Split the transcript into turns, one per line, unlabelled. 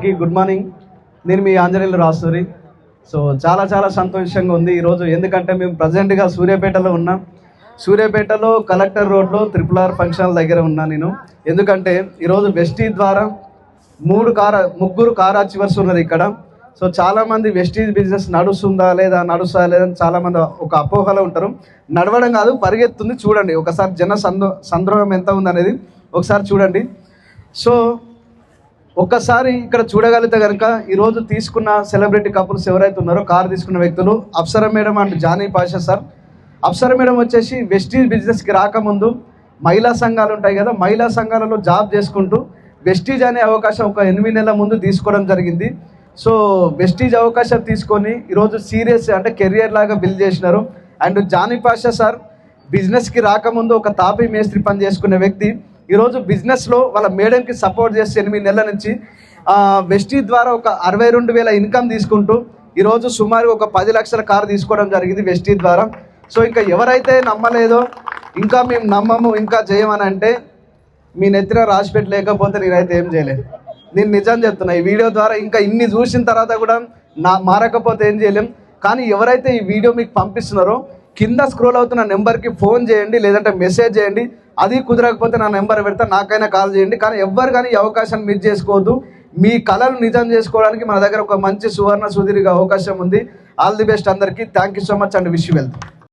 అందరికీ good morning. నేను మీ Anjaneyulu Rasuri so చాలా చాలా సంతోషంగా ఉంది ఈరోజు. ఎందుకంటే మేము ప్రజెంట్గా సూర్యాపేటలో ఉన్నాం. సూర్యాపేటలో కలెక్టర్ రోడ్లో త్రిపుల్ ఆర్ ఫంక్షన్ దగ్గర ఉన్నా నేను. ఎందుకంటే ఈరోజు వెస్టీ ద్వారా మూడు కార ముగ్గురు కార్ అచీవర్స్ ఉన్నారు ఇక్కడ. సో చాలామంది వెస్టీజ్ బిజినెస్ నడుస్తుందా లేదా నడుస్తుందా లేదా చాలామంది ఒక అపోహలో ఉంటారు. నడవడం కాదు పరిగెత్తుంది చూడండి. ఒకసారి జన సందో సంద్రోహం ఎంత ఉందనేది ఒకసారి చూడండి. సో ఒక్కసారి ఇక్కడ చూడగలిగితే కనుక ఈరోజు తీసుకున్న సెలబ్రిటీ కపుల్స్ ఎవరైతే ఉన్నారో కారు తీసుకున్న వ్యక్తులు Apsara madam and Johnny Pasha sir. Apsara madam వచ్చేసి వెస్టీజ్ బిజినెస్కి రాకముందు మహిళా సంఘాలు ఉంటాయి కదా మహిళా సంఘాలలో జాబ్ చేసుకుంటూ వెస్టీజ్ అనే అవకాశం ఒక ఎనిమిది నెలల ముందు తీసుకోవడం జరిగింది. సో వెస్టీజ్ అవకాశం తీసుకొని ఈరోజు సీరియస్ అంటే కెరియర్ లాగా బిల్డ్ చేసినారు. అండ్ జానీ పాషా సార్ బిజినెస్కి రాకముందు ఒక తాపీ మేస్త్రి పని చేసుకునే వ్యక్తి. ఈరోజు బిజినెస్లో వాళ్ళ మేడంకి సపోర్ట్ చేసి ఎనిమిది నెలల నుంచి వెస్టీ ద్వారా ఒక అరవై రెండు వేల ఇన్కమ్ తీసుకుంటూ ఈరోజు సుమారు ఒక పది లక్షల కారు తీసుకోవడం జరిగింది వెస్టీ ద్వారా. సో ఇంకా ఎవరైతే నమ్మలేదో ఇంకా మేము నమ్మము ఇంకా చేయమని అంటే మీ నెత్తిన రాసిపెట్టి లేకపోతే నేనైతే ఏం చేయలేదు. నేను నిజం చెప్తున్నా ఈ వీడియో ద్వారా ఇంకా ఇన్ని చూసిన తర్వాత కూడా నా మారకపోతే ఏం చేయలేం. కానీ ఎవరైతే ఈ వీడియో మీకు పంపిస్తున్నారో కింద స్క్రోల్ అవుతున్న నెంబర్కి ఫోన్ చేయండి లేదంటే మెసేజ్ చేయండి. అది కుదరకపోతే నా నెంబర్ పెడతా నాకైనా కాల్ చేయండి. కానీ ఎవ్వరు కానీ ఈ అవకాశాన్ని మిస్ చేసుకోవద్దు. మీ కళలు నిజం చేసుకోవడానికి మన దగ్గర ఒక మంచి సువర్ణ సుదీర్ఘ అవకాశం ఉంది. ఆల్ ది బెస్ట్ అందరికీ. Thank you so much and wish wealth